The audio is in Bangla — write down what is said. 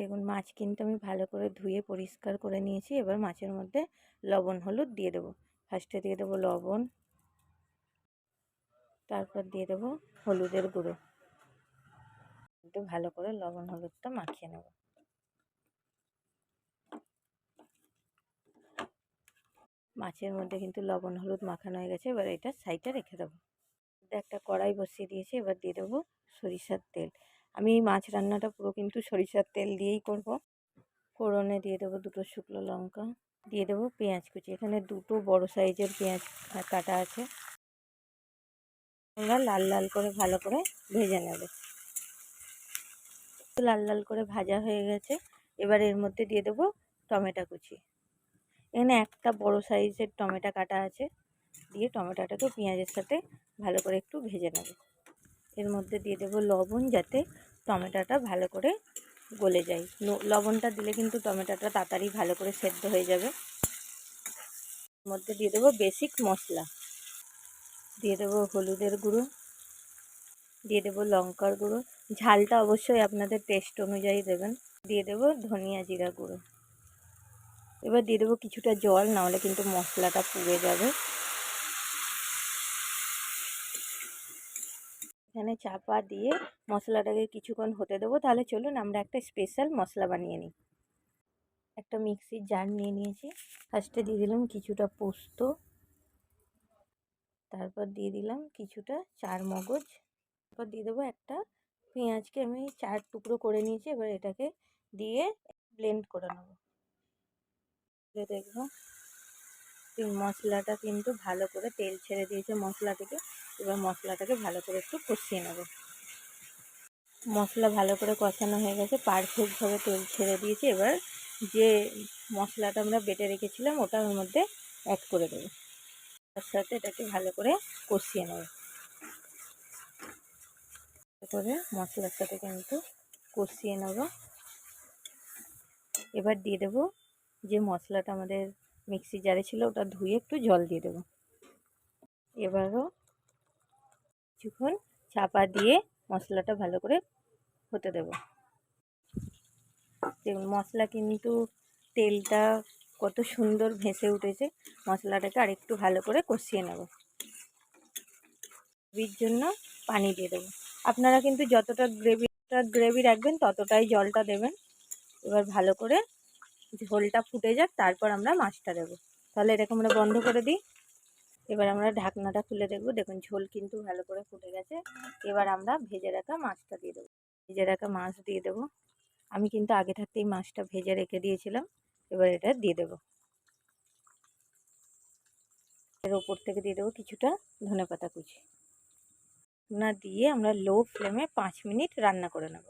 দেখুন, মাছ কিন্তু আমি ভালো করে ধুয়ে পরিষ্কার করে নিয়েছি। এবার মাছের মধ্যে লবণ, হলুদ দিয়ে দেবো। ফার্স্টে দিয়ে দেবো লবণ। তারপর দিয়ে দেবো হলুদের গুঁড়ো। একটু ভালো করে লবণ, হলুদটা মাখিয়ে নেব। মাছের মধ্যে কিন্তু লবণ, হলুদ মাখানো হয়ে গেছে। এবার এটা সাইডে রেখে দেবো। একটা কড়াই বসিয়ে দিয়েছি। এবার দিয়ে দেবো সরিষার তেল। আমি এই মাছ রান্নাটা পুরো কিন্তু সরিষার তেল দিয়েই করব। ফোড়নে দিয়ে দেবো দুটো শুকনো লঙ্কা, দিয়ে দেবো পেঁয়াজ কুচি। এখানে দুটো বড় সাইজের পেঁয়াজ কাটা আছে। আমরা লাল লাল করে ভালো করে ভেজে নেবে। লাল লাল করে ভাজা হয়ে গেছে। এবার এর মধ্যে দিয়ে দেবো টমেটো কুচি। এখানে একটা বড় সাইজের টমেটো কাটা আছে। দিয়ে টমেটোটাকে পেঁয়াজের সাথে ভালো করে একটু ভেজে নেবে। এর মধ্যে দিয়ে দেবো লবণ যাতে টমেটোটা ভালো করে গলে যায়। লবণটা দিলে কিন্তু টমেটোটা তাড়াতাড়ি ভালো করে সেদ্ধ হয়ে যাবে। এর মধ্যে দিয়ে দেবো বেসিক মশলা। দিয়ে দেবো হলুদের গুঁড়ো। দিয়ে দেবো লঙ্কার গুঁড়ো। ঝালটা অবশ্যই আপনাদের টেস্ট অনুযায়ী দেবেন। দিয়ে দেবো ধনিয়া জিরা গুঁড়ো। এবার দিয়ে দেবো কিছুটা জল, নাহলে কিন্তু মশলাটা পুড়ে যাবে। এখানে চাপা দিয়ে মশলাটাকে কিছুক্ষণ হতে দেবো। তাহলে চলুন আমরা একটা স্পেশাল মশলা বানিয়ে নিই। একটা মিক্সির জার নিয়ে নিয়েছি। ফার্স্টে দিয়ে দিলাম কিছুটা পোস্ত। তারপর দিয়ে দিলাম কিছুটা চার মগজ তারপর দিয়ে দেবো একটা পেঁয়াজকে আমি চার টুকরো করে নিয়েছি। এবার এটাকে দিয়ে ব্লেন্ড করে নেব। দেখব মশলাটা কিন্তু ভালো করে তেল ছেড়ে দিয়েছে মশলা থেকে। এবার মশলাটাকে ভালো করে একটু কষিয়ে নেব। মশলা ভালো করে কষানো হয়ে গেছে পারফেক্টভাবে তেল ছেড়ে দিয়েছে। এবার যে মশলাটা আমরা বেটে রেখেছিলাম, ওটা ওর মধ্যে অ্যাড করে দেবো। তার সাথে এটাকে ভালো করে কষিয়ে নেব। করে মশলার সাথে কিন্তু কষিয়ে নেব। এবার দিয়ে দেবো যে মশলাটা আমাদের মিক্সি জারে ছিল, ওটা ধুয়ে একটু জল দিয়ে দেবো। এবারও কিছুক্ষণ চাপা দিয়ে মশলাটা ভালো করে হতে দেব। দেখুন, মশলা কিন্তু তেলটা কত সুন্দর ভেসে উঠেছে, মশলাটাকে আরেকটু ভালো করে কষিয়ে নেব। গ্রেভির জন্য পানি দিয়ে দেবো। আপনারা কিন্তু যতটা গ্রেভিটা, গ্রেভি রাখবেন ততটাই জলটা দেবেন। এবার ভালো করে ঝোলটা ফুটে যাক, তারপর আমরা মাছটা দেবো। তাহলে এরকম আমরা বন্ধ করে দিই। এবার আমরা ঢাকনাটা খুলে দেখব। দেখুন, ঝোল কিন্তু ভালো করে ফুটে গেছে। এবার আমরা ভেজে রাখা মাছটা দিয়ে দেবো। ভেজে রাখা মাছ দিয়ে দেবো। আমি কিন্তু আগে থাকতেই মাছটা ভেজে রেখে দিয়েছিলাম। এবার এটা দিয়ে দেবো। এর ওপর থেকে দিয়ে দেবো কিছুটা ধনে পাতা কুচি। না দিয়ে আমরা লো ফ্লেমে পাঁচ মিনিট রান্না করে নেব।